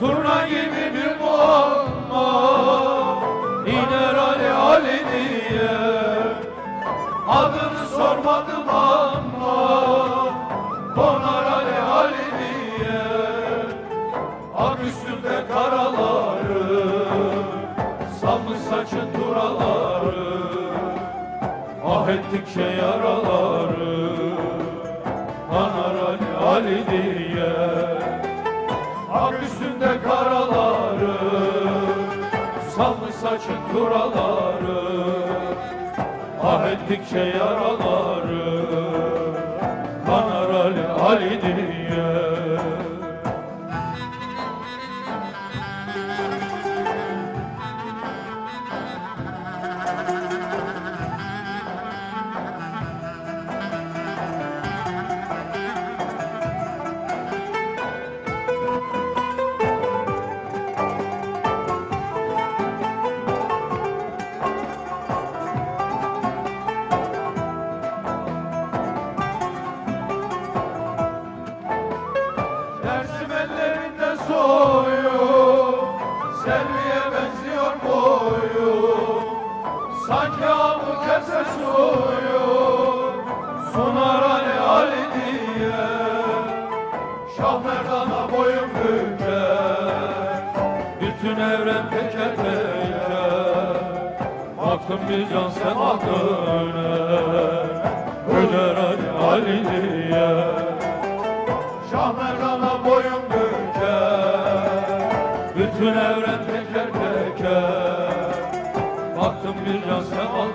Turna gibi bir muamma İner Ali Ali diye. Adını sormadım ama Konar Ali Ali diye. Ak üstünde karaları Sallı saçın turaları Ah ettikçe yaraları Anar Ali Ali diye. Salmış saçın turaları Ah ettikçe yaraları Kanar Ali Ali diye Selviye benziyor boyu Sanki amı kese suyu Sunar Ali Ali diye. Şah Merdan'a boyun büker Bütün evren teker teker. Baktım bir can semadına Öder Ali Ali diye. Şah Baktım bir can semal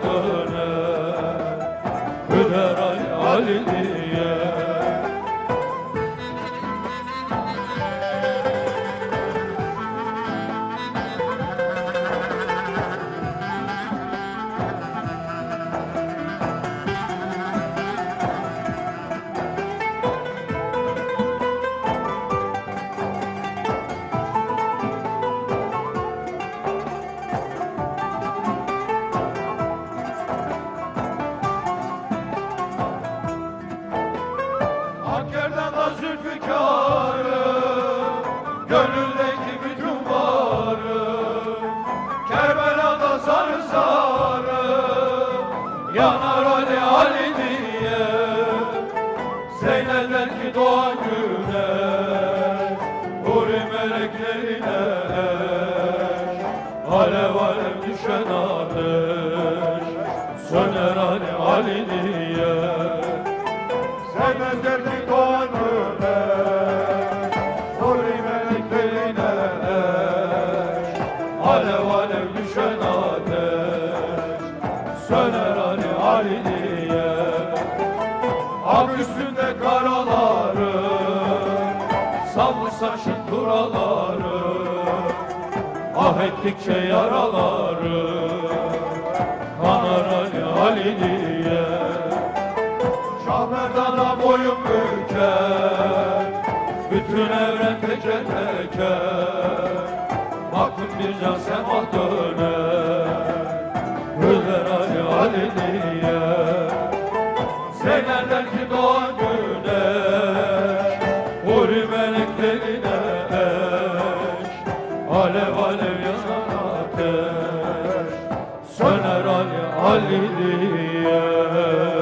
zülfikarı Gönüldeki bütün varı Kerbela'da sarı sarı Yanar Ali Ali diye Zeynep'ler ki doğan güne Huri meleklerine Alev alev düşen ateş Söner Ali Ali diye Söner Ali Ali diye Ak üstünde karaları Sallı saçın turaları. Ah ettikçe yaraları Kanar Ali Ali diye Şah Merdan'a boyun büker Bütün evren teker teker Baktım bir can sema döner alev Söner Ali Ali diye